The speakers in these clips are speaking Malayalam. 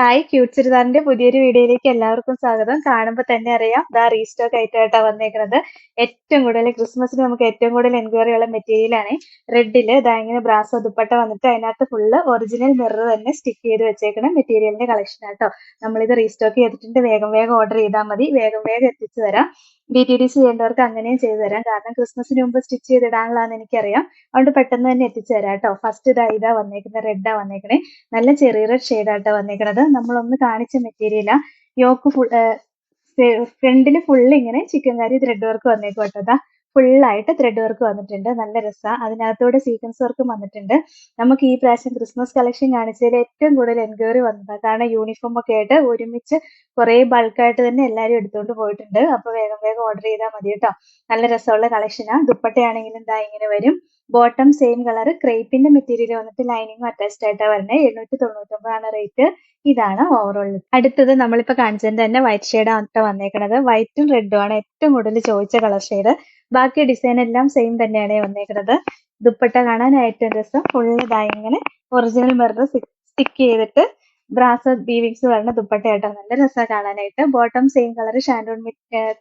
ഹായ് ക്യൂട്ട് ചുരിദാറിന്റെ പുതിയൊരു വീഡിയോയിലേക്ക് എല്ലാവർക്കും സ്വാഗതം. കാണുമ്പോൾ തന്നെ അറിയാം ദാ റീസ്റ്റോക്ക് ആയിട്ടാണ് വന്നേക്കുന്നത് ഏറ്റവും കൂടുതൽ ക്രിസ്മസിന് നമുക്ക് ഏറ്റവും കൂടുതൽ എൻക്വയറി ഉള്ള മെറ്റീരിയൽ ആണ് റെഡിൽ ദാ ഇങ്ങനെ ബ്രാസോ ദുപ്പട്ട വന്നിട്ട് അതിനകത്ത് ഫുള്ള് ഒറിജിനൽ മിറർ തന്നെ സ്റ്റിക്ക് ചെയ്ത് വെച്ചേക്കണം മെറ്റീരിയലിന്റെ കളക്ഷൻ ആട്ടോ. നമ്മളിത് റീസ്റ്റോക്ക് ചെയ്തിട്ടുണ്ട്. വേഗം വേഗം ഓർഡർ ചെയ്താൽ മതി. വേഗം വേഗം എത്തിച്ചു തരാം. ഡി ടി ഡി സി ചെയ്യേണ്ടവർക്ക് അങ്ങനെയും ചെയ്തു തരാം. കാരണം ക്രിസ്മസിന് മുമ്പ് സ്റ്റിച്ച് ചെയ്തിടാനുള്ളതാണെന്ന് എനിക്കറിയാം. അതുകൊണ്ട് പെട്ടെന്ന് തന്നെ എത്തിച്ചു തരാം കേട്ടോ. ഫസ്റ്റ് ഇതാ ഇതാ വന്നേക്കുന്നത് റെഡാ വന്നേക്കണേ. നല്ല ചെറിയ റെഡ് ഷെയ്ഡാട്ടോ വന്നേക്കണത്. നമ്മളൊന്ന് കാണിച്ച മെറ്റീരിയലാ യോക്ക് ഫുൾ ഫ്രണ്ടിൽ ഫുൾ ഇങ്ങനെ ചിക്കൻ കറി ത്രെഡ് വർക്ക് വന്നേക്കും കേട്ടോ ഫുള്ളായിട്ട് ത്രെഡ് വർക്ക് വന്നിട്ടുണ്ട്. നല്ല രസമാണ് അതിനകത്തൂടെ സീക്വൻസ് വർക്കും വന്നിട്ടുണ്ട്. നമുക്ക് ഈ പ്രാവശ്യം ക്രിസ്മസ് കളക്ഷൻ കാണിച്ചതിൽ ഏറ്റവും കൂടുതൽ എൻക്വയറി വന്നത്. കാരണം യൂണിഫോം ഒക്കെ ആയിട്ട് ഒരുമിച്ച് കുറേ ബൾക്കായിട്ട് തന്നെ എല്ലാവരും എടുത്തുകൊണ്ട് പോയിട്ടുണ്ട്. അപ്പോൾ വേഗം വേഗം ഓർഡർ ചെയ്താൽ മതി കേട്ടോ നല്ല രസമുള്ള കളക്ഷനാണ് ദുപ്പട്ടയാണെങ്കിലും ഇതാ ഇങ്ങനെ വരും. ബോട്ടം സെയിം കളർ ക്രേപ്പിന്റെ മെറ്റീരിയൽ വന്നിട്ട് ലൈനിങ്ങും അറ്റാച്ച്ഡ് ആയിട്ടാണ് വരുന്നത് എണ്ണൂറ്റി തൊണ്ണൂറ്റൊമ്പതാണ് റേറ്റ് ഇതാണ് ഓവറോൾ അടുത്തത് നമ്മളിപ്പോ കാണിച്ചതിന്റെ തന്നെ വൈറ്റ് ഷെയ്ഡ് ആണ് വന്നേക്കുന്നത് വൈറ്റും റെഡും ആണ്. ഏറ്റവും കൂടുതൽ ചോദിച്ച കളർ ഷെയ്ഡ് ബാക്കി ഡിസൈൻ എല്ലാം സെയിം തന്നെയാണ് വന്നേക്കുന്നത് ദുപ്പട്ട കാണാൻ ഏറ്റവും രസം ഫുള്ള് ഇതായി ഇങ്ങനെ ഒറിജിനൽ മെറുതെ സ്റ്റിക്ക് ചെയ്തിട്ട് ബ്രാസ് ബീവിങ്സ് ദുപ്പട്ട ദുപ്പട്ടയായിട്ടോ നല്ല രസമാണ് കാണാനായിട്ട്. ബോട്ടം സെയിം കളർ ഷാൻഡോൺ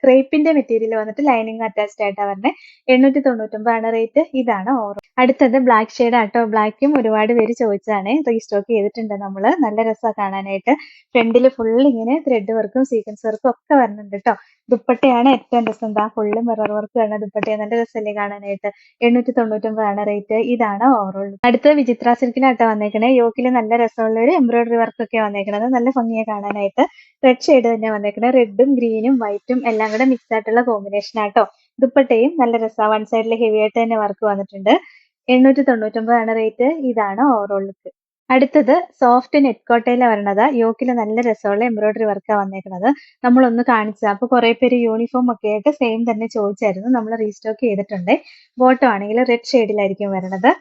ക്രേപ്പിന്റെ മെറ്റീരിയൽ വന്നിട്ട് ലൈനിങ് അറ്റാച്ച്ഡ് ആയിട്ടാണ് വരുന്നത് എണ്ണൂറ്റി തൊണ്ണൂറ്റൊമ്പതാണ് റേറ്റ് ഇതാണ് ഓറോ അടുത്തത് ബ്ലാക്ക് ഷെയ്ഡ് ആട്ടോ. ബ്ലാക്കും ഒരുപാട് പേര് ചോദിച്ചാണ് റീസ്റ്റോക്ക് ചെയ്തിട്ടുണ്ട് നമ്മൾ. നല്ല രസമാണ് കാണാനായിട്ട്. ഫ്രണ്ടിൽ ഫുൾ ഇങ്ങനെ ത്രെഡ് വർക്കും സീക്വൻസ് വർക്കും ഒക്കെ വരുന്നുണ്ട് കേട്ടോ ദുപ്പട്ടയാണ് ഏറ്റവും രസം. എന്താ ഫുള്ള് മിറർ വർക്ക് വരുന്ന ദുപ്പട്ട നല്ല രസമല്ലേ കാണാനായിട്ട്. എണ്ണൂറ്റി തൊണ്ണൂറ്റൊമ്പതാണ് റേറ്റ് ഇതാണ് ഓവറോൾ അടുത്ത വിചിത്ര സിൽക്കിലാട്ടോ വന്നേക്കണേ. യോക്കിൽ നല്ല രസമുള്ള ഒരു എംബ്രോയിഡറി വർക്ക് ഒക്കെ വന്നേക്കണത്. നല്ല ഭംഗിയെ കാണാനായിട്ട്. റെഡ് ഷെയ്ഡ് തന്നെ വന്നേക്കണേ. റെഡും ഗ്രീനും വൈറ്റും എല്ലാം കൂടെ മിക്സ് ആയിട്ടുള്ള കോമ്പിനേഷൻ ആട്ടോ. ദുപ്പട്ടയും നല്ല രസമാണ് വൺ സൈഡിൽ ഹെവി ആയിട്ട് തന്നെ വർക്ക് വന്നിട്ടുണ്ട്. എണ്ണൂറ്റി തൊണ്ണൂറ്റൊമ്പതാണ് റേറ്റ് ഇതാണ് ഓവറോൾ ലുക്ക് അടുത്തത് സോഫ്റ്റ് നെറ്റ് കോട്ടയിലെ വരണത്. യോക്കിൽ നല്ല രസമുള്ള എംബ്രോയിഡറി വർക്കാണ് വന്നേക്കുന്നത് നമ്മളൊന്ന് കാണിച്ചത്. അപ്പോൾ കുറേ പേര് യൂണിഫോം ഒക്കെ ആയിട്ട് സെയിം തന്നെ ചോദിച്ചായിരുന്നു. നമ്മൾ റീസ്റ്റോക്ക് ചെയ്തിട്ടുണ്ട്. ബോട്ടം ആണെങ്കിൽ റെഡ് ഷെയ്ഡിലായിരിക്കും വരണത്.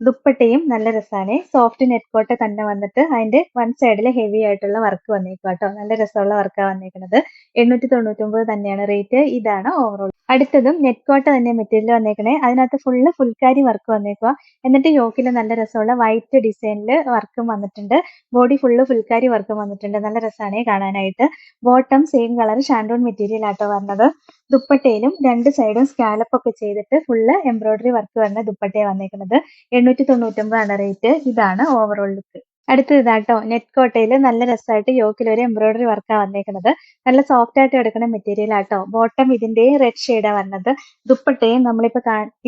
ദുപ്പട്ടയും നല്ല രസമാണ് സോഫ്റ്റ് നെറ്റ് കോട്ട തന്നെ വന്നിട്ട് അതിന്റെ വൺ സൈഡിൽ ഹെവി ആയിട്ടുള്ള വർക്ക് വന്നേക്കും കേട്ടോ നല്ല രസമുള്ള വർക്കാണ് വന്നേക്കുന്നത് എണ്ണൂറ്റി തൊണ്ണൂറ്റൊമ്പത് തന്നെയാണ് റേറ്റ് ഇതാണ് ഓവറോൾ അടുത്തതും നെറ്റ് കോട്ട തന്നെ മെറ്റീരിയൽ വന്നേക്കണേ. അതിനകത്ത് ഫുള്ള് ഫുൾക്കാരി വർക്ക് വന്നേക്കുക എന്നിട്ട് യോക്കിൽ നല്ല രസമുള്ള വൈറ്റ് ഡിസൈനിൽ വർക്കും വന്നിട്ടുണ്ട്. ബോഡി ഫുള്ള് ഫുൾക്കാരി വർക്കും വന്നിട്ടുണ്ട്. നല്ല രസമാണ് കാണാനായിട്ട്. ബോട്ടം സെയിം കളർ ഷാൻഡോൺ മെറ്റീരിയൽ ആട്ടോ വരുന്നത് ദുപ്പട്ടയിലും രണ്ട് സൈഡും സ്കാലപ്പ് ഒക്കെ ചെയ്തിട്ട് ഫുള്ള് എംബ്രോയിഡറി വർക്ക് വരുന്ന ദുപ്പട്ടയാണ് വന്നേക്കുന്നത്. എണ്ണൂറ്റി തൊണ്ണൂറ്റൊമ്പതാണ് റേറ്റ് ഇതാണ് ഓവറോൾ ലുക്ക് അടുത്തത് ഇതാട്ടോ നെറ്റ് കോട്ടയിൽ നല്ല രസമായിട്ട് യോക്കിൽ ഒരു എംബ്രോയിഡറി വർക്കാണ് വന്നേക്കുന്നത് നല്ല സോഫ്റ്റ് ആയിട്ട് എടുക്കുന്ന മെറ്റീരിയൽ ആട്ടോ. ബോട്ടം ഇതിന്റെയും റെഡ് ഷെയ്ഡാണ് വന്നത്. ദുപ്പട്ടയും നമ്മളിപ്പോ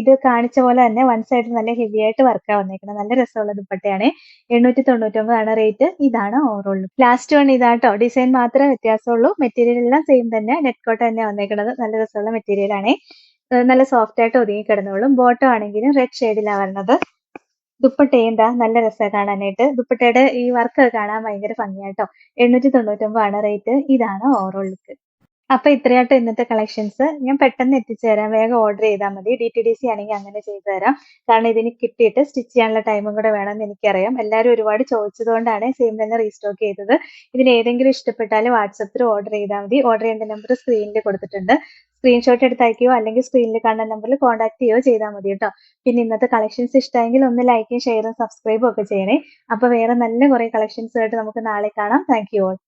ഇത് കാണിച്ച പോലെ തന്നെ വൺ സൈഡ് നല്ല ഹെവി ആയിട്ട് വർക്കാണ് വന്നേക്കുന്നത് നല്ല രസമുള്ള ദുപ്പട്ടയാണ്. എണ്ണൂറ്റി തൊണ്ണൂറ്റൊമ്പതാണ് റേറ്റ് ഇതാണ് ഓവറോൾ ലാസ്റ്റ് വൺ ഇതാട്ടോ. ഡിസൈൻ മാത്രമേ വ്യത്യാസമുള്ളൂ. മെറ്റീരിയൽ എല്ലാം സെയിം തന്നെ. നെറ്റ് കോട്ട തന്നെ വന്നേക്കുന്നത് നല്ല രസമുള്ള മെറ്റീരിയൽ നല്ല സോഫ്റ്റ് ആയിട്ട് ഒതുങ്ങി കിടന്നോളും. ബോട്ടം ആണെങ്കിലും റെഡ് ഷെയ്ഡിലാണ് വരുന്നത് ദുപ്പട്ടയും എന്താ നല്ല രസമാണ് കാണാനായിട്ട്. ദുപ്പട്ടയുടെ ഈ വർക്ക് കാണാൻ ഭയങ്കര ഭംഗിയാട്ടോ. എണ്ണൂറ്റി തൊണ്ണൂറ്റൊമ്പതാണ് റേറ്റ് ഇതാണ് ഓവറോൾ ലുക്ക് അപ്പൊ ഇത്രയാട്ടോ ഇന്നത്തെ കളക്ഷൻസ് ഞാൻ പെട്ടെന്ന് എത്തിച്ചു തരാം വേഗം ഓർഡർ ചെയ്താൽ മതി. ഡി ടി ഡി സി ആണെങ്കിൽ അങ്ങനെ ചെയ്തു തരാം. കാരണം ഇതിന് കിട്ടിയിട്ട് സ്റ്റിച്ച് ചെയ്യാനുള്ള ടൈമും കൂടെ വേണമെന്ന് എനിക്കറിയാം. എല്ലാവരും ഒരുപാട് ചോദിച്ചതുകൊണ്ടാണ് സെയിം തന്നെ റീസ്റ്റോക്ക് ചെയ്തത്. ഇതിന് ഏതെങ്കിലും ഇഷ്ടപ്പെട്ടാൽ വാട്സപ്പിൽ ഓർഡർ ചെയ്താൽ മതി. ഓർഡർ ചെയ്യേണ്ട നമ്പർ സ്ക്രീനിൽ കൊടുത്തിട്ടുണ്ട്. സ്ക്രീൻഷോട്ട് എടുത്ത് അയക്കുകയോ അല്ലെങ്കിൽ സ്ക്രീനിൽ കാണുന്ന നമ്പറിൽ കോൺടാക്ട് ചെയ്യുകയോ ചെയ്താൽ മതി കേട്ടോ. പിന്നെ ഇന്നത്തെ കളക്ഷൻസ് ഇഷ്ടമെങ്കിൽ ഒന്ന് ലൈക്കും ഷെയറും സബ്സ്ക്രൈബും ഒക്കെ ചെയ്യണേ. അപ്പോൾ വേറെ നല്ല കുറേ കളക്ഷൻസ് ആയിട്ട് നമുക്ക് നാളെ കാണാം. Thank you all